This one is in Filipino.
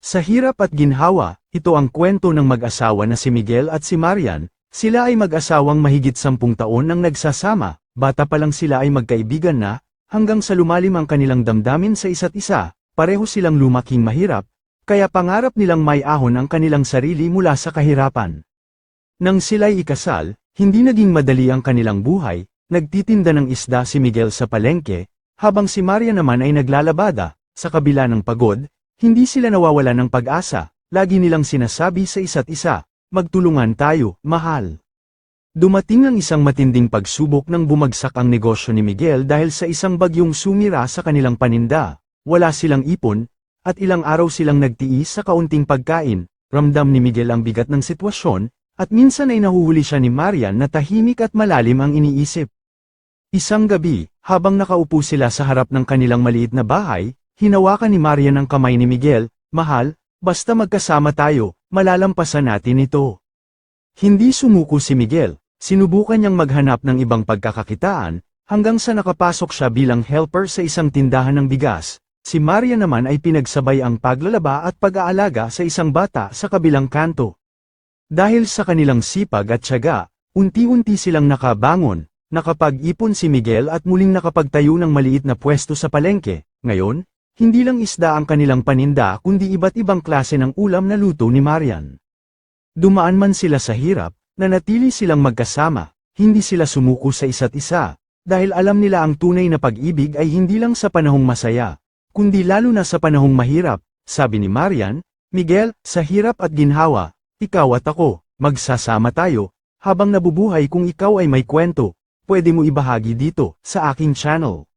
Sa hirap at ginhawa, ito ang kwento ng mag-asawa na si Miguel at si Marian, sila ay mag-asawang mahigit sampung taon nang nagsasama, bata pa lang sila ay magkaibigan na, hanggang sa lumalim ang kanilang damdamin sa isa't isa, pareho silang lumaking mahirap, kaya pangarap nilang may ahon ang kanilang sarili mula sa kahirapan. Nang sila'y ikasal, hindi naging madali ang kanilang buhay, nagtitinda ng isda si Miguel sa palengke, habang si Maria naman ay naglalabada, sa kabila ng pagod, hindi sila nawawala ng pag-asa, lagi nilang sinasabi sa isa't isa, magtulungan tayo, mahal. Dumating ang isang matinding pagsubok nang bumagsak ang negosyo ni Miguel dahil sa isang bagyong sumira sa kanilang paninda, wala silang ipon, at ilang araw silang nagtiis sa kaunting pagkain, ramdam ni Miguel ang bigat ng sitwasyon, at minsan ay nahuhuli siya ni Marian na tahimik at malalim ang iniisip. Isang gabi, habang nakaupo sila sa harap ng kanilang maliit na bahay, hinawakan ni Marian ang kamay ni Miguel, Mahal, basta magkasama tayo, malalampasan natin ito. Hindi sumuko si Miguel, sinubukan niyang maghanap ng ibang pagkakakitaan, hanggang sa nakapasok siya bilang helper sa isang tindahan ng bigas. Si Maria naman ay pinagsabay ang paglalaba at pag-aalaga sa isang bata sa kabilang kanto. Dahil sa kanilang sipag at tiyaga, unti-unti silang nakabangon, nakapag-ipon si Miguel at muling nakapagtayo ng maliit na pwesto sa palengke. Ngayon, hindi lang isda ang kanilang paninda kundi iba't ibang klase ng ulam na luto ni Marian. Dumaan man sila sa hirap, nanatili silang magkasama, hindi sila sumuko sa isa't isa, dahil alam nila ang tunay na pag-ibig ay hindi lang sa panahong masaya, kundi lalo na sa panahong mahirap, sabi ni Marian, Miguel, sa hirap at ginhawa, ikaw at ako, magsasama tayo, habang nabubuhay kung ikaw ay may kwento, pwede mo ibahagi dito, sa aking channel.